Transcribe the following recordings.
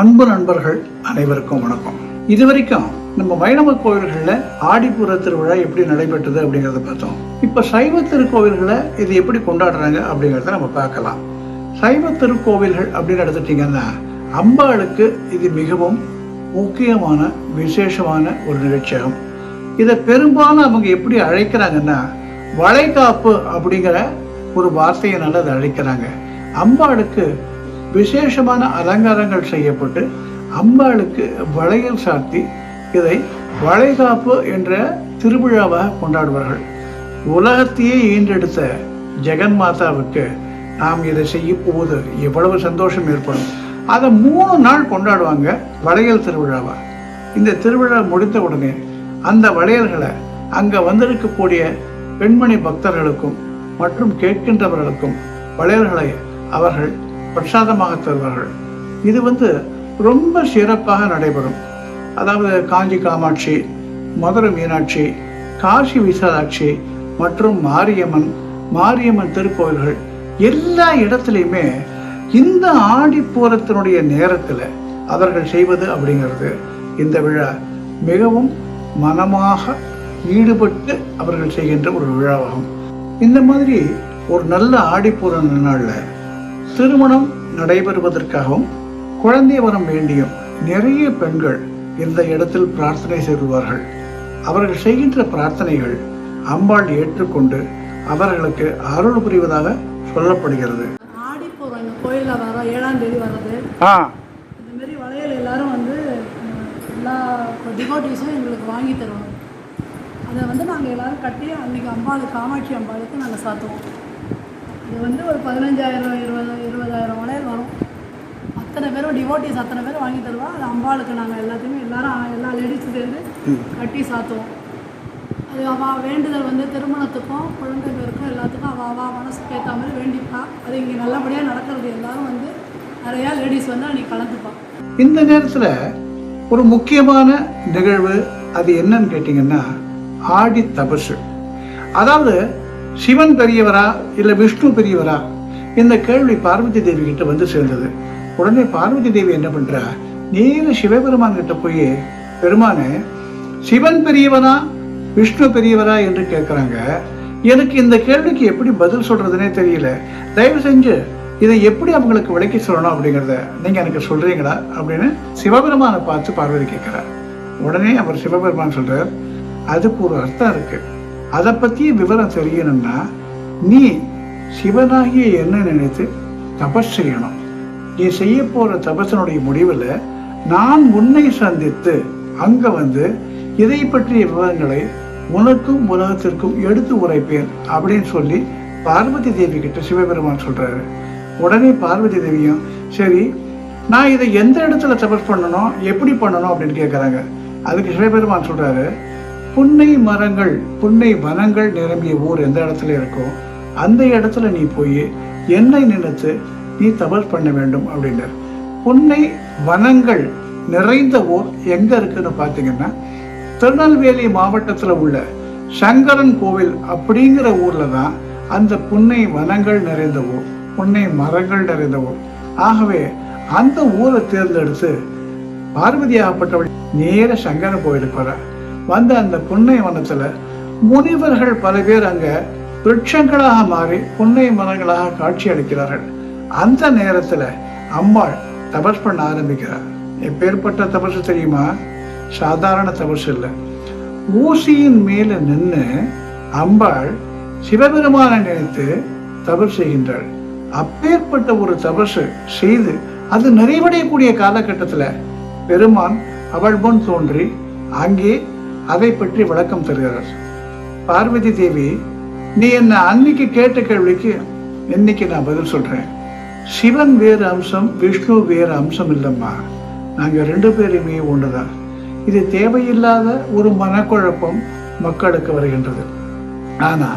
அன்பு நண்பர்கள் அனைவருக்கும் வணக்கம். இது வரைக்கும் நம்ம வைணவ கோவில்களில் ஆடிப்புற திருவிழா எப்படி நடைபெற்றது அப்படிங்கிறத பார்த்தோம். இப்போ சைவ திருக்கோவில்களை இது எப்படி கொண்டாடுறாங்க அப்படிங்கிறத நம்ம பார்க்கலாம். சைவ திருக்கோவில்கள் அப்படின்னு எடுத்துட்டீங்கன்னா அம்பாளுக்கு இது மிகவும் முக்கியமான விசேஷமான ஒரு நிகழ்ச்சியாகும். இதை பெரும்பாலும் அவங்க எப்படி அழைக்கிறாங்கன்னா வளைகாப்பு அப்படிங்கிற ஒரு வார்த்தையினால அதை அழைக்கிறாங்க. அம்பாளுக்கு விசேஷமான அலங்காரங்கள் செய்யப்பட்டு அம்பாளுக்கு வளையல் சாத்தி இதை வளைகாப்பு என்ற திருவிழாவாக கொண்டாடுவார்கள். உலகத்தையே ஈன்றெடுத்த ஜெகன் மாதாவுக்கு நாம் இதை செய்யும் போது எவ்வளவு சந்தோஷம் ஏற்படும். அதை மூணு நாள் கொண்டாடுவாங்க வளையல் திருவிழாவா. இந்த திருவிழா முடிந்த உடனே அந்த வளையல்களை அங்கே வந்திருக்கக்கூடிய பெண்மணி பக்தர்களுக்கும் மற்றும் கேட்கின்றவர்களுக்கும் வளையல்களை அவர்கள் பிரசாதமாக தருவார்கள் இது வந்து ரொம்ப சிறப்பாக நடைபெறும். அதாவது காஞ்சி காமாட்சி மதுரை மீனாட்சி காசி விசாலாட்சி மற்றும் மாரியம்மன் மாரியம்மன் திருக்கோயில்கள் எல்லா இடத்துலையுமே இந்த ஆடிப்பூரத்தினுடைய நேரத்தில் அவர்கள் செய்வது அப்படிங்கிறது. இந்த விழா மிகவும் மனமாக ஈடுபட்டு அவர்கள் செய்கின்ற ஒரு விழாவாகும். இந்த மாதிரி ஒரு நல்ல ஆடிப்பூர நாளில் திருமணம் நடைபெறுவதற்காகவும் குழந்தை வரம் வேண்டியும் நிறைய பெண்கள் இந்த இடத்தில் பிரார்த்தனை செய்வார்கள் அவர்கள் செய்கின்ற பிரார்த்தனைகள் அம்பாள் ஏற்றுக்கொண்டு அவர்களுக்கு அருள் புரிவதாக சொல்லப்படுகிறது. ஆடிப்பூரம் இந்த கோயிலில் ஏழாம் தேதி வர்றது. ஆ. இந்த மாதிரி வளையல் எல்லாரும் வந்து எல்லா டிவோட்டிஸும் எங்களுக்கு வாங்கி தருவாங்க. அதை வந்து நாங்கள் எல்லாரும் கட்டி அன்றைக்கி அம்பாளுக்கு காமாட்சி அம்பாளுக்கு நாங்கள் சாத்துவோம். இது வந்து ஒரு பதினஞ்சாயிரம் இருபது இருபதாயிரம் வளையல் வரும். அத்தனை பேரும் டிவோட்டிஸ் அத்தனை பேரும் வாங்கி தருவா? அது அம்பாளுக்கு நாங்கள் எல்லாத்தையுமே எல்லாரும் எல்லா லேடிஸும் சேர்ந்து கட்டி சாத்துவோம். அது அவள் வேண்டுதல் வந்து திருமணத்துக்கும் குழந்தை பேருக்கும் எல்லாத்துக்கும் அவள் அவள் மனசுக்கு ஏற்ற மாதிரி வேண்டிப்பா. அது இங்கே நல்லபடியாக நடக்கிறது. எல்லாரும் வந்து நிறையா லேடிஸ் வந்து அன்றைக்கி கலந்துப்பா. இந்த நேரத்தில் ஒரு முக்கியமான நிகழ்வு அது என்னன்னு கேட்டிங்கன்னா ஆடி தபசு. அதாவது சிவன் பெரியவரா இல்லை விஷ்ணு பெரியவரா? இந்த கேள்வி பார்வதி தேவி கிட்ட வந்து சேர்ந்தது. உடனே பார்வதி தேவி என்ன பண்றா? நேர சிவபெருமான் கிட்ட போய் பெருமானே சிவன் பெரியவனா விஷ்ணு பெரியவரா என்று கேட்குறாங்க எனக்கு இந்த கேள்விக்கு எப்படி பதில் சொல்றதுனே தெரியல. தயவு செஞ்சு இதை எப்படி அவங்களுக்கு விளக்கி சொல்லணும் அப்படிங்கிறத நீங்கள் எனக்கு சொல்கிறீங்களா அப்படின்னு சிவபெருமானை பார்த்து பார்வதி கேட்குறார் உடனே அவர் சிவபெருமான் சொல்கிறார் அதுக்கு ஒரு அர்த்தம் இருக்குது அதை பற்றியும் விவரம் தெரியணும்னா நீ சிவனாகிய என்ன நினைத்து தபஸ் செய்யணும். நீ செய்ய போகிற தபசனுடைய முடிவில் நான் உன்னை சந்தித்து அங்கே வந்து இதை பற்றிய விவரங்களை உனக்கும் உலகத்திற்கும் எடுத்து உரைப்பேன் அப்படின்னு சொல்லி பார்வதி தேவி கிட்ட சிவபெருமான் சொல்கிறாரு உடனே பார்வதி தேவியும் சரி நான் இதை எந்த இடத்துல தபஸ் பண்ணணும் எப்படி பண்ணணும் அப்படின்னு கேட்குறாங்க அதுக்கு சிவபெருமான் சொல்கிறாரு புன்னை மரங்கள் புன்னை வனங்கள் நிரம்பிய ஊர் எந்த இடத்துல இருக்கோ அந்த இடத்துல நீ போய் என்னை நினைத்து நீ தபஸ் பண்ண வேண்டும் அப்படின்னார். புன்னை வனங்கள் நிறைந்த ஊர் எங்க இருக்குன்னு பார்த்தீங்கன்னா திருநெல்வேலி மாவட்டத்தில் உள்ள சங்கரன் கோவில் அப்படிங்கிற ஊர்ல தான் அந்த புன்னை வனங்கள் நிறைந்த ஊர் புன்னை மரங்கள் நிறைந்த ஊர். ஆகவே அந்த ஊரை தேர்ந்தெடுத்து பார்வதியாகப்பட்டவள் நேர சங்கரன் கோவிலுக்கு வர வந்த அந்த புன்னை வனத்துல முனிவர்கள் பல பேர் அங்க விருட்சங்களாக மாறி புன்னை மரங்களாக காட்சி அளிக்கிறார்கள். அந்த நேரத்துல அம்பாள் தபஸ் பண்ண ஆரம்பிக்கிறார். எப்பேற்பட்ட தபசு தெரியுமா? சாதாரண தபசு இல்லை. ஊசியின் மேல நின்று அம்பாள் சிவபெருமானை நினைத்து தபஸ் செய்கின்றாள். அப்பேற்பட்ட ஒரு தபசு செய்து அது நிறைவடையக்கூடிய காலகட்டத்தில் பெருமான் அவள் முன் தோன்றி அங்கே அதை பற்றி விளக்கம் தருகிறார். பார்வதி தேவி நீ என்ன அன்னைக்கு கேட்ட கேள்விக்கு இன்னைக்கு நான் பதில் சொல்றேன்? சிவன் வேறு அம்சம் விஷ்ணு வேறு அம்சம் இல்லைம்மா. நாங்க ரெண்டு பேருமே ஒன்றுதான். இது தேவையில்லாத ஒரு மனக்குழப்பம் மக்களுக்கு வருகின்றது. ஆனா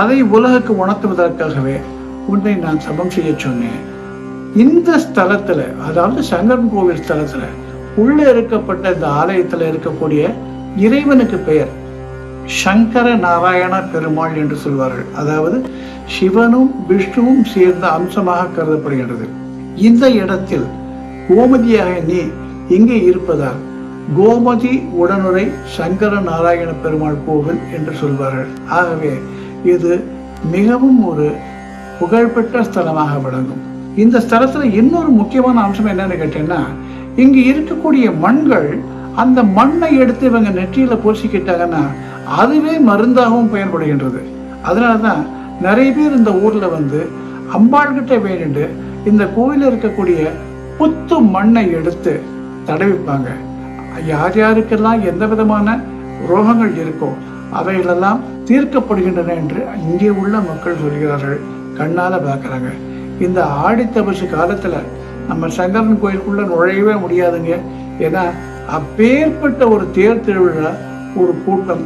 அதை உலகுக்கு உணர்த்துவதற்காகவே உன்னை நான் சமம் செய்ய சொன்னேன். இந்த ஸ்தலத்துல அதாவது சங்கரன் கோவில் ஸ்தலத்துல உள்ளே இருக்கப்பட்ட இந்த ஆலயத்துல இருக்கக்கூடிய இறைவனுக்கு பெயர் சங்கர நாராயண பெருமாள் என்று சொல்வார்கள். அதாவது சிவனும் விஷ்ணுவும் சேர்ந்த அம்சமாக கருதப்படுகின்றது. இந்த இடத்தில் கோமதியாக நீ இங்கே இருப்பதால் கோமதி உடனுரை சங்கர நாராயண பெருமாள் கோவில் என்று சொல்வார்கள். ஆகவே இது மிகவும் ஒரு புகழ்பெற்ற ஸ்தலமாக விளங்கும். இந்த ஸ்தலத்தில் இன்னொரு முக்கியமான அம்சம் என்னன்னு கேட்டீங்கன்னா இங்கு இருக்கக்கூடிய மண்கள் அந்த மண்ணை எடுத்து இவங்க நெற்றியில் பூசிக்கிட்டாங்கன்னா அதுவே மருந்தாகவும் பயன்படுகின்றது. அதனால தான் நிறைய பேர் இந்த ஊரில் வந்து அம்பாள்கிட்ட வேண்டு வேண்டிட்டு இந்த கோயிலில் இருக்கக்கூடிய புத்து மண்ணை எடுத்து தடவிப்பாங்க. யார் யாருக்கெல்லாம் எந்த விதமான ரோகங்கள் இருக்கோ அவைகளெல்லாம் தீர்க்கப்படுகின்றன என்று இங்கே உள்ள மக்கள் சொல்கிறார்கள். கண்ணால் பார்க்குறாங்க. இந்த ஆடித்தபசு காலத்தில் நம்ம சங்கரன் கோயிலுக்குள்ளே நுழையவே முடியாதுங்க. ஏன்னா அப்பேற்பட்ட ஒரு தேர் திருவிழா ஒரு கூட்டம்.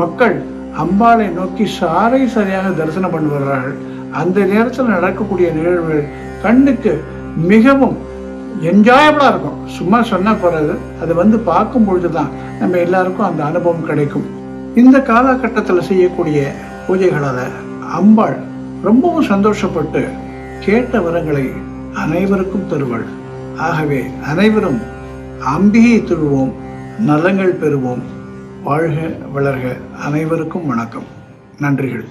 மக்கள் அம்பாளை நோக்கி சாரை சரியாக தரிசனம் பண்ணி வருகிறார்கள் அந்த நேரத்தில் நடக்கக்கூடிய நிகழ்வுகள் கண்ணுக்கு மிகவும் என்ஜாயபிளாக இருக்கும். சும்மா சொன்னால் போகிறது அது வந்து பார்க்கும் பொழுது தான் நம்ம எல்லாருக்கும் அந்த அனுபவம் கிடைக்கும். இந்த காலகட்டத்தில் செய்யக்கூடிய பூஜைகளால் அம்பாள் ரொம்பவும் சந்தோஷப்பட்டு கேட்ட வரங்களை அனைவருக்கும் தருவாள். ஆகவே அனைவரும் அம்பிகை தொழுவோம் நலங்கள் பெறுவோம். வாழ்க வளர்க. அனைவருக்கும் வணக்கம். நன்றிகள்.